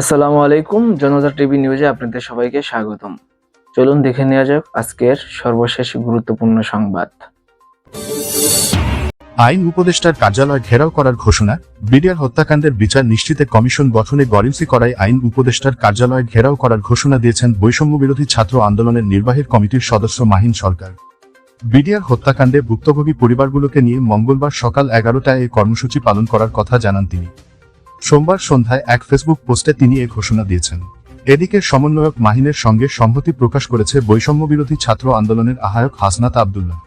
আসসালামু আলাইকুম, জনতা টিভি নিউজে আপনাদের সবাইকে স্বাগতম। চলুন দেখে নেওয়া যাক আজকের সর্বশেষ গুরুত্বপূর্ণ সংবাদ। আইন উপদেষ্টার কার্যালয় ঘেরাও করার ঘোষণা, বিডিআর হত্যাকাণ্ডের বিচার নিশ্চিতে কমিশন গঠনে গরিমসি করায় আইন উপদেষ্টার কার্যালয় ঘেরাও করার ঘোষণা দিয়েছেন বৈষম্য বিরোধী ছাত্র আন্দোলনের নির্বাহী কমিটির সদস্য মাহিন সরকার। বিডিআর হত্যাকাণ্ডে ভুক্তভোগী পরিবারগুলোকে নিয়ে মঙ্গলবার সকাল এগারোটায় এই কর্মসূচি পালন করার কথা জানান তিনি। সোমবার সন্ধ্যায় এক ফেসবুক পোস্টে তিনি এ ঘোষণা দিয়েছেন। এদিকে সমন্বয়ক মাহিনের সঙ্গে সংহতি প্রকাশ করেছে বৈষম্য বিরোধী ছাত্র আন্দোলনের আহ্বায়ক হাসনাত আবদুল্লাহ।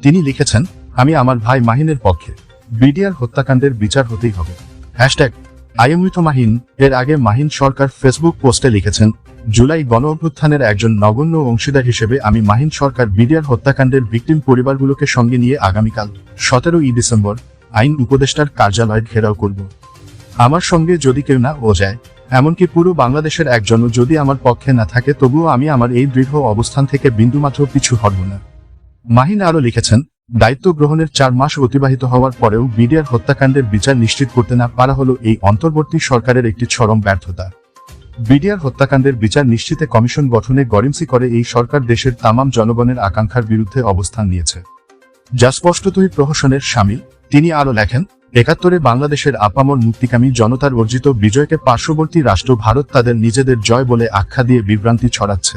তিনি লিখেছেন, আমি আমার ভাই মাহিনের পক্ষে। বিডিআর হত্যাকাণ্ডের বিচার হতেই হবে। হ্যাশট্যাগ আয়মিত মাহিন। এর আগে মাহিন সরকার ফেসবুক পোস্টে লিখেছেন, জুলাই গণ অভ্যুত্থানের একজন নগণ্য অংশীদার হিসেবে আমি মাহিন সরকার বিডিআর হত্যাকাণ্ডের ভিকটিম পরিবারগুলোকে সঙ্গে নিয়ে আগামীকাল সতেরোই ডিসেম্বর আইন উপদেষ্টার কার্যালয় ঘেরাও করব। আমার সঙ্গে যদি কেউ না ও যায়, এমনকি পুরো বাংলাদেশের একজনও যদি আমার পক্ষে না থাকে, তবুও আমি আমার এই দৃঢ় অবস্থান থেকে বিন্দুমাত্র পিছু হটব না। মাহিন আরও লিখেছেন, দায়িত্ব গ্রহণের চার মাস অতিবাহিত হওয়ার পরেও বিডিআর হত্যাকাণ্ডের বিচার নিশ্চিত করতে না পারা হলো এই অন্তর্বর্তী সরকারের একটি চরম ব্যর্থতা। বিডিআর হত্যাকাণ্ডের বিচার নিশ্চিতে কমিশন গঠনে গরিমসি করে এই সরকার দেশের তামাম জনগণের আকাঙ্ক্ষার বিরুদ্ধে অবস্থান নিয়েছে। যা স্পষ্টতই প্রহসনের সামিল, তিনি আরও লেখেন একাত্তরে বাংলাদেশের আপামর মুক্তিকামী জনতার অর্জিত বিজয়কে পার্শ্ববর্তী রাষ্ট্র ভারত তাদের নিজেদের জয় বলে আখ্যা দিয়ে বিভ্রান্তি ছড়াচ্ছে।